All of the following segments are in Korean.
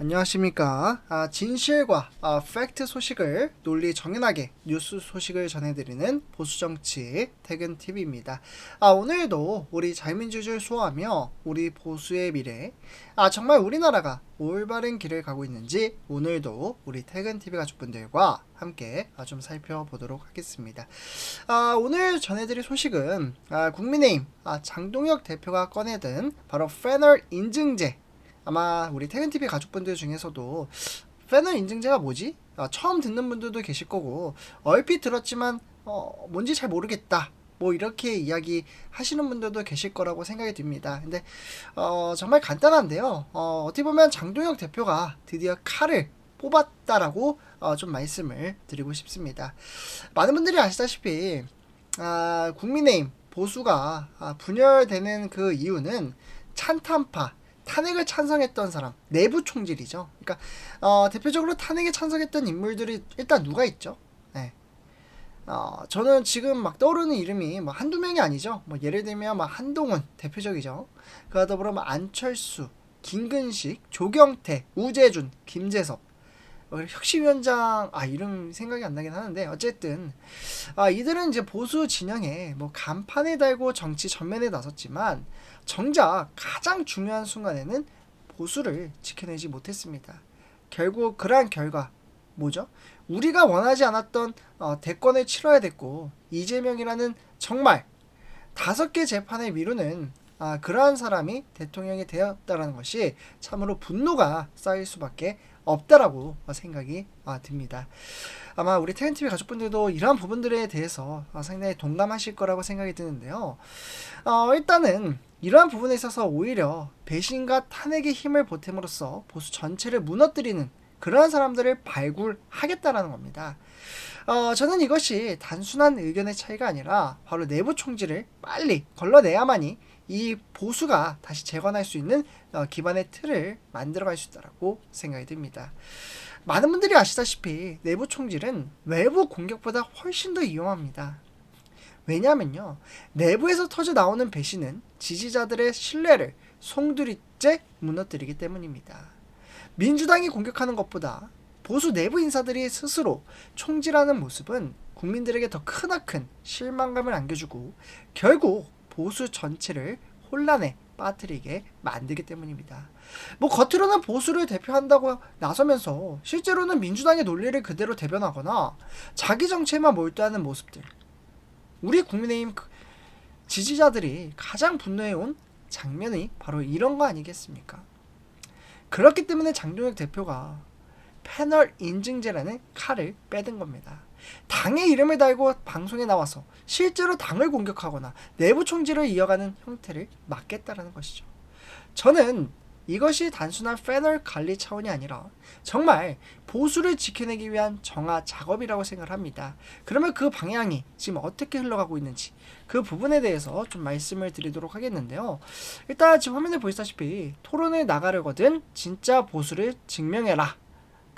안녕하십니까. 아, 진실과 아, 팩트 소식을 논리 정연하게 뉴스 소식을 전해드리는 보수정치 퇴근TV입니다. 아, 오늘도 우리 자유민주주의를 수호하며 우리 보수의 미래, 아, 정말 우리나라가 올바른 길을 가고 있는지 오늘도 우리 퇴근TV 가족분들과 함께 아, 좀 살펴보도록 하겠습니다. 아, 오늘 전해드릴 소식은 아, 국민의힘 아, 장동혁 대표가 꺼내든 바로 패널 인증제 아마 우리 퇴근TV 가족분들 중에서도 패널 인증제가 뭐지? 아, 처음 듣는 분들도 계실 거고 얼핏 들었지만 어, 뭔지 잘 모르겠다. 뭐 이렇게 이야기 하시는 분들도 계실 거라고 생각이 듭니다. 근데 어, 정말 간단한데요. 어, 어떻게 보면 장동혁 대표가 드디어 칼을 뽑았다라고 어, 좀 말씀을 드리고 싶습니다. 많은 분들이 아시다시피 아, 국민의힘 보수가 아, 분열되는 그 이유는 찬탄파 탄핵을 찬성했던 사람 내부 총질이죠. 그러니까 어, 대표적으로 탄핵에 찬성했던 인물들이 일단 누가 있죠? 네. 어, 저는 지금 막 떠오르는 이름이 뭐 한두 명이 아니죠. 뭐 예를 들면 막 한동훈 대표적이죠. 그와 더불어 뭐 안철수, 김근식, 조경태, 우재준, 김재섭 어, 혁신위원장 아 이름 생각이 안 나긴 하는데 어쨌든 아 이들은 이제 보수 진영에 뭐 간판을 달고 정치 전면에 나섰지만 정작 가장 중요한 순간에는 보수를 지켜내지 못했습니다. 결국 그러한 결과 뭐죠? 우리가 원하지 않았던 어, 대권을 치러야 됐고 이재명이라는 정말 다섯 개 재판을 미루는 아, 그러한 사람이 대통령이 되었다라는 것이 참으로 분노가 쌓일 수밖에 없다라고 생각이 아, 듭니다. 아마 우리 태연TV 가족분들도 이러한 부분들에 대해서 아, 상당히 동감하실 거라고 생각이 드는데요. 어, 일단은 이러한 부분에 있어서 오히려 배신과 탄핵의 힘을 보탬으로써 보수 전체를 무너뜨리는 그러한 사람들을 발굴하겠다라는 겁니다. 어, 저는 이것이 단순한 의견의 차이가 아니라 바로 내부 총질을 빨리 걸러내야만이 이 보수가 다시 재건할 수 있는 어, 기반의 틀을 만들어갈 수 있다라고 생각이 듭니다. 많은 분들이 아시다시피 내부 총질은 외부 공격보다 훨씬 더 위험합니다. 왜냐하면요 내부에서 터져 나오는 배신은 지지자들의 신뢰를 송두리째 무너뜨리기 때문입니다. 민주당이 공격하는 것보다 보수 내부 인사들이 스스로 총질하는 모습은 국민들에게 더 크나큰 실망감을 안겨주고 결국 보수 전체를 혼란에 빠뜨리게 만들기 때문입니다. 뭐 겉으로는 보수를 대표한다고 나서면서 실제로는 민주당의 논리를 그대로 대변하거나 자기 정체에만 몰두하는 모습들. 우리 국민의힘 그 지지자들이 가장 분노해온 장면이 바로 이런 거 아니겠습니까? 그렇기 때문에 장동혁 대표가 패널 인증제라는 칼을 빼든 겁니다. 당의 이름을 달고 방송에 나와서 실제로 당을 공격하거나 내부 총질을 이어가는 형태를 막겠다라는 것이죠. 저는 이것이 단순한 패널 관리 차원이 아니라 정말 보수를 지켜내기 위한 정화 작업이라고 생각을 합니다. 그러면 그 방향이 지금 어떻게 흘러가고 있는지 그 부분에 대해서 좀 말씀을 드리도록 하겠는데요. 일단 지금 화면에 보시다시피 토론을 나가려거든 진짜 보수를 증명해라.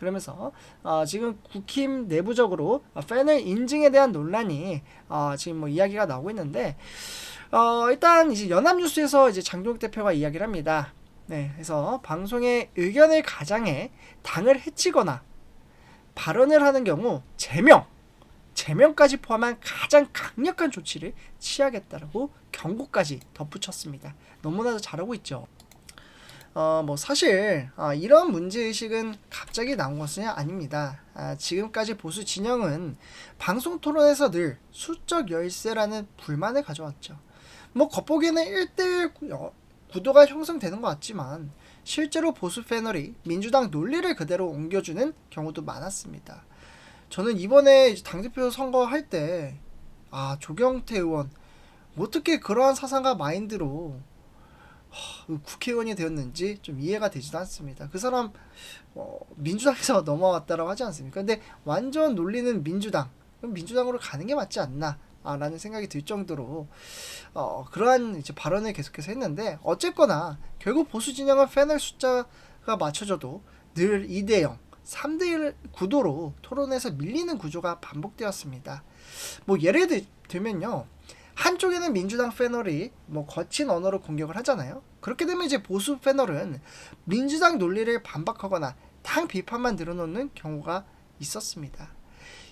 그러면서 어, 지금 국힘 내부적으로 패널 인증에 대한 논란이 어, 지금 뭐 이야기가 나오고 있는데 어, 일단 이제 연합뉴스에서 이제 장동혁 대표가 이야기를 합니다. 네, 그래서 방송의 의견을 가장해 당을 해치거나 발언을 하는 경우 제명, 제명까지 포함한 가장 강력한 조치를 취하겠다라고 경고까지 덧붙였습니다. 너무나도 잘하고 있죠. 어, 뭐 사실 어, 이런 문제 의식은 갑자기 나온 것은 아닙니다. 아, 지금까지 보수 진영은 방송 토론에서 늘 수적 열세라는 불만을 가져왔죠. 뭐 겉보기에는 1대1 구도가 형성되는 것 같지만 실제로 보수 패널이 민주당 논리를 그대로 옮겨주는 경우도 많았습니다. 저는 이번에 당대표 선거할 때, 아, 조경태 의원, 어떻게 그러한 사상과 마인드로 국회의원이 되었는지 좀 이해가 되지도 않습니다. 그 사람 어, 민주당에서 넘어왔다라고 하지 않습니까? 근데 완전 논리는 민주당, 그럼 민주당으로 가는 게 맞지 않나? 아, 라는 생각이 들 정도로 어, 그러한 이제 발언을 계속해서 했는데 어쨌거나 결국 보수 진영은 패널 숫자가 맞춰져도 늘 2대 0, 3대 1 구도로 토론에서 밀리는 구조가 반복되었습니다. 뭐 예를 들면요. 한쪽에는 민주당 패널이 뭐 거친 언어로 공격을 하잖아요. 그렇게 되면 이제 보수 패널은 민주당 논리를 반박하거나 당 비판만 늘어놓는 경우가 있었습니다.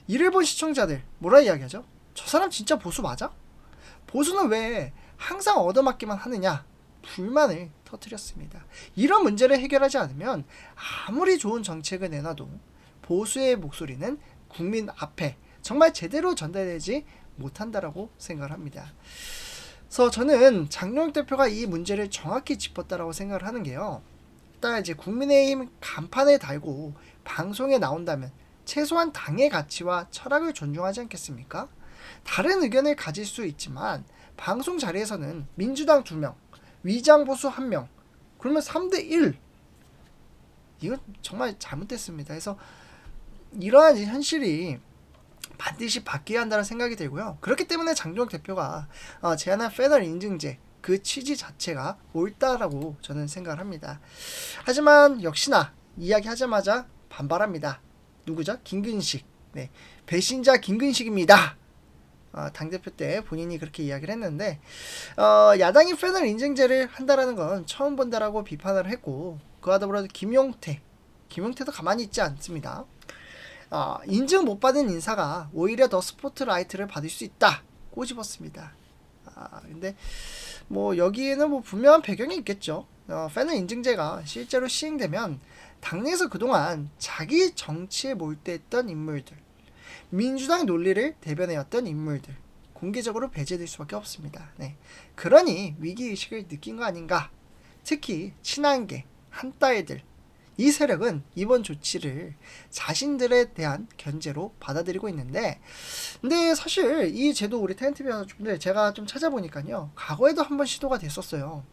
이를 본 시청자들 뭐라 이야기하죠? 저 사람 진짜 보수 맞아? 보수는 왜 항상 얻어맞기만 하느냐? 불만을 터뜨렸습니다. 이런 문제를 해결하지 않으면 아무리 좋은 정책을 내놔도 보수의 목소리는 국민 앞에 정말 제대로 전달되지 못한다라고 생각을 합니다. 그래서 저는 장룡 대표가 이 문제를 정확히 짚었다라고 생각을 하는 게요. 일단 이제 국민의힘 간판에 달고 방송에 나온다면 최소한 당의 가치와 철학을 존중하지 않겠습니까? 다른 의견을 가질 수 있지만 방송 자리에서는 민주당 2명, 위장 보수 1명, 그러면 3대 1. 이건 정말 잘못됐습니다. 그래서 이러한 현실이 반드시 바뀌어야 한다는 생각이 들고요. 그렇기 때문에 장동혁 대표가 어, 제안한 패널 인증제 그 취지 자체가 옳다라고 저는 생각을 합니다. 하지만 역시나 이야기하자마자 반발합니다. 누구죠? 김근식. 네. 배신자 김근식입니다. 어, 당대표 때 본인이 그렇게 이야기를 했는데 어, 야당이 패널 인증제를 한다라는 건 처음 본다라고 비판을 했고 그와 더불어 김용태 김용태도 가만히 있지 않습니다. 어, 인증 못 받은 인사가 오히려 더 스포트라이트를 받을 수 있다 꼬집었습니다. 아, 근데 뭐 여기에는 뭐 분명한 배경이 있겠죠. 어, 패널 인증제가 실제로 시행되면 당내에서 그동안 자기 정치에 몰두했던 인물들, 민주당 논리를 대변해왔던 인물들 공개적으로 배제될 수밖에 없습니다. 네. 그러니 위기 의식을 느낀 거 아닌가. 특히 친한계, 한따애들 이 세력은 이번 조치를 자신들에 대한 견제로 받아들이고 있는데 근데 사실 이 제도 우리 텐트비 분들 제가 좀 찾아보니까요 과거에도 한번 시도가 됐었어요.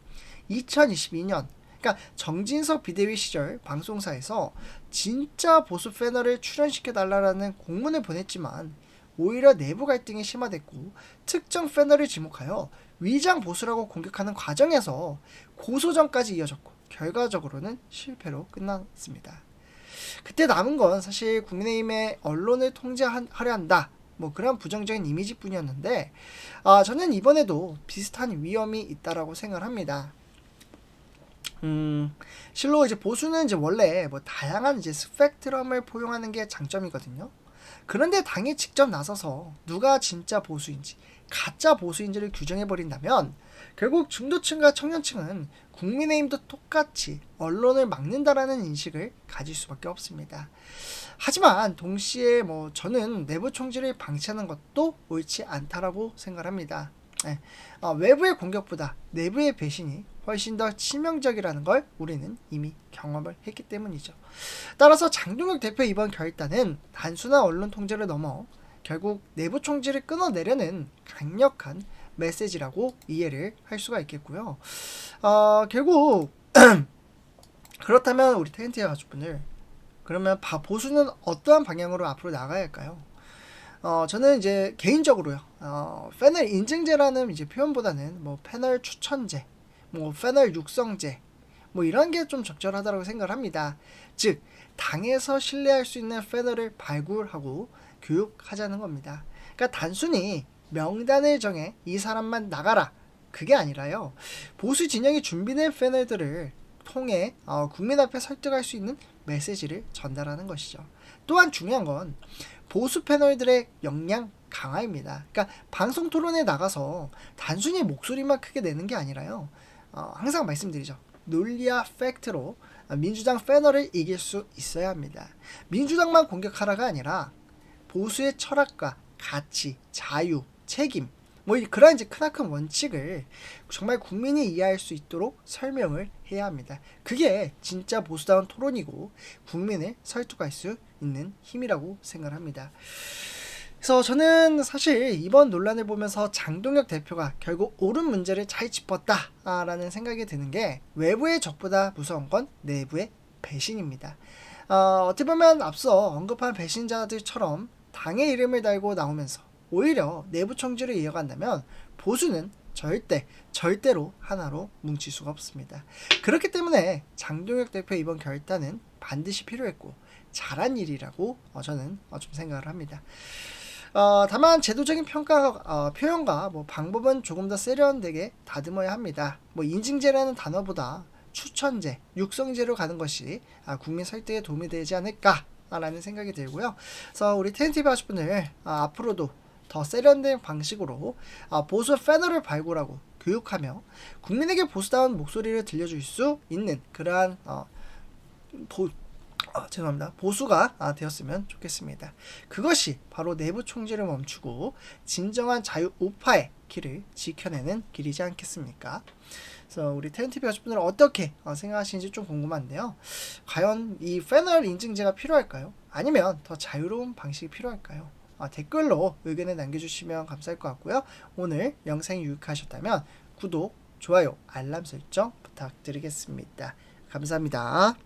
2022년. 그러니까 정진석 비대위 시절 방송사에서 진짜 보수 패널을 출연시켜 달라라는 공문을 보냈지만 오히려 내부 갈등이 심화됐고 특정 패널을 지목하여 위장 보수라고 공격하는 과정에서 고소전까지 이어졌고 결과적으로는 실패로 끝났습니다. 그때 남은 건 사실 국민의힘의 언론을 통제하려 한다. 뭐 그런 부정적인 이미지뿐이었는데 아, 저는 이번에도 비슷한 위험이 있다라고 생각합니다. 음, 실로 이제 보수는 이제 원래 뭐 다양한 이제 스펙트럼을 포용하는 게 장점이거든요. 그런데 당이 직접 나서서 누가 진짜 보수인지 가짜 보수인지를 규정해 버린다면 결국 중도층과 청년층은 국민의힘도 똑같이 언론을 막는다라는 인식을 가질 수밖에 없습니다. 하지만 동시에 뭐 저는 내부 총질을 방치하는 것도 옳지 않다라고 생각합니다. 네. 어, 외부의 공격보다 내부의 배신이 훨씬 더 치명적이라는 걸 우리는 이미 경험을 했기 때문이죠. 따라서 장동혁 대표 이번 결단은 단순한 언론 통제를 넘어 결국 내부 총질을 끊어내려는 강력한 메시지라고 이해를 할 수가 있겠고요. 어, 결국 그렇다면 우리 텐트의 가족분들 그러면 보수는 어떠한 방향으로 앞으로 나가야 할까요? 어, 저는 이제 개인적으로요. 어, 패널 인증제라는 이제 표현보다는 뭐 패널 추천제, 뭐 패널 육성제, 뭐 이런 게 좀 적절하다고 생각을 합니다. 즉 당에서 신뢰할 수 있는 패널을 발굴하고 교육하자는 겁니다. 그러니까 단순히 명단을 정해 이 사람만 나가라. 그게 아니라요. 보수 진영이 준비된 패널들을 통해 어, 국민 앞에 설득할 수 있는 메시지를 전달하는 것이죠. 또한 중요한 건 보수 패널들의 역량 강화입니다. 그러니까 방송 토론에 나가서 단순히 목소리만 크게 내는 게 아니라요. 어, 항상 말씀드리죠. 논리와 팩트로 민주당 패널을 이길 수 있어야 합니다. 민주당만 공격하라가 아니라 보수의 철학과 가치, 자유, 책임 뭐 그런 이제 크나큰 원칙을 정말 국민이 이해할 수 있도록 설명을 해야 합니다. 그게 진짜 보수다운 토론이고 국민을 설득할 수 있는 힘이라고 생각합니다. 그래서 저는 사실 이번 논란을 보면서 장동혁 대표가 결국 옳은 문제를 잘 짚었다라는 생각이 드는 게 외부의 적보다 무서운 건 내부의 배신입니다. 어, 어떻게 보면 앞서 언급한 배신자들처럼 당의 이름을 달고 나오면서 오히려 내부 총질을 이어간다면 보수는 절대 절대로 하나로 뭉칠 수가 없습니다. 그렇기 때문에 장동혁 대표 이번 결단은 반드시 필요했고 잘한 일이라고 어, 저는 어, 좀 생각을 합니다. 어, 다만 제도적인 평가 어, 표현과 뭐 방법은 조금 더 세련되게 다듬어야 합니다. 뭐 인증제라는 단어보다 추천제, 육성제로 가는 것이 아, 국민 설득에 도움이 되지 않을까라는 생각이 들고요. 그래서 우리 텐티비 하시분들 아, 앞으로도 더 세련된 방식으로 아, 보수 패널을 발굴하고 교육하며 국민에게 보수다운 목소리를 들려줄 수 있는 그러한 어, 보, 아, 죄송합니다. 보수가 아, 되었으면 좋겠습니다. 그것이 바로 내부 총질을 멈추고 진정한 자유 우파의 길을 지켜내는 길이지 않겠습니까? 그래서 우리 텐티비 가족분들은 어떻게 어, 생각하시는지 좀 궁금한데요. 과연 이 패널 인증제가 필요할까요? 아니면 더 자유로운 방식이 필요할까요? 아, 댓글로 의견을 남겨주시면 감사할 것 같고요. 오늘 영상이 유익하셨다면 구독, 좋아요, 알람 설정 부탁드리겠습니다. 감사합니다.